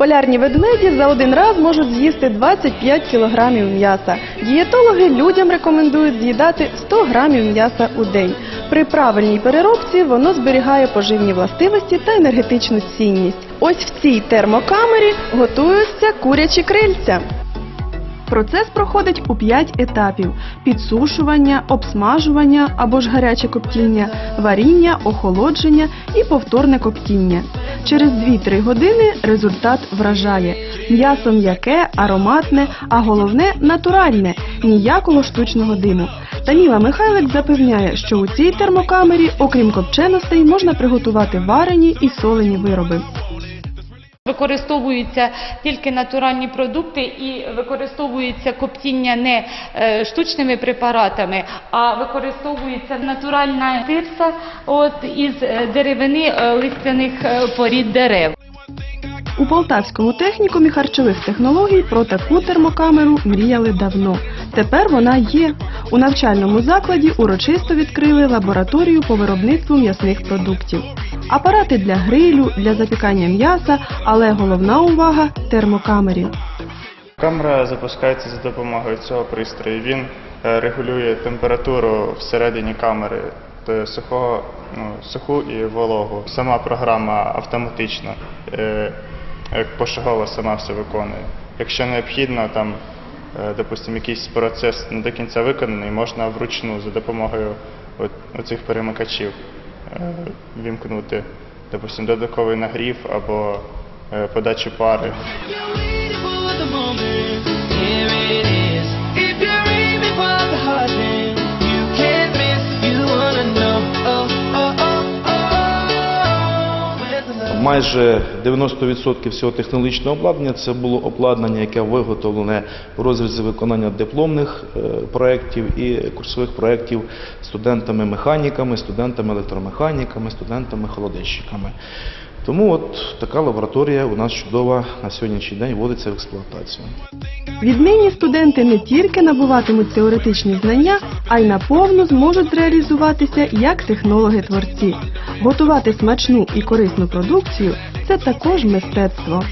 Полярні ведмеді за один раз можуть з'їсти 25 кілограмів м'яса. Дієтологи людям рекомендують з'їдати 100 грамів м'яса у день. При правильній переробці воно зберігає поживні властивості та енергетичну цінність. Ось в цій термокамері готуються курячі крильця. Процес проходить у 5 етапів: підсушування, обсмажування або ж гаряче коптіння, варіння, охолодження і повторне коптіння. Через 2-3 години результат вражає. М'ясо м'яке, ароматне, а головне натуральне, ніякого штучного диму. Таміла Михайлик запевняє, що у цій термокамері, окрім копченостей, можна приготувати варені і солені вироби. Використовуються тільки натуральні продукти і використовується коптіння не е, штучними препаратами, а використовується натуральна тирса от, із е, деревини е, листяних порід дерев. У Полтавському технікумі харчових технологій про таку термокамеру мріяли давно. Тепер вона є. У навчальному закладі урочисто відкрили лабораторію по виробництву м'ясних продуктів. Апарати для грилю, для запікання м'яса, але головна увага термокамері. Камера запускається за допомогою цього пристрою. Він е, регулює температуру всередині камери то сухого, ну, суху і вологу. Сама програма автоматично е, як пошугово сама все виконує. Якщо необхідно, там, е, допустимо, якийсь процес не до кінця виконаний, можна вручну за допомогою оцих перемикачів е, вімкнути, допустимо, додатковий нагрів або подачі подачу пари. Майже 90% всього технологічного обладнання це було обладнання, яке виготовлене в розрізі виконання дипломних е, проєктів і курсових проєктів студентами-механіками, студентами-електромеханіками, студентами-холодильщиками. Тому от така лабораторія у нас чудова на сьогоднішній день вводиться в експлуатацію. Відмінні студенти не тільки набуватимуть теоретичні знання, а й наповну зможуть реалізуватися як технологи-творці. Готувати смачну і корисну продукцію це також мистецтво.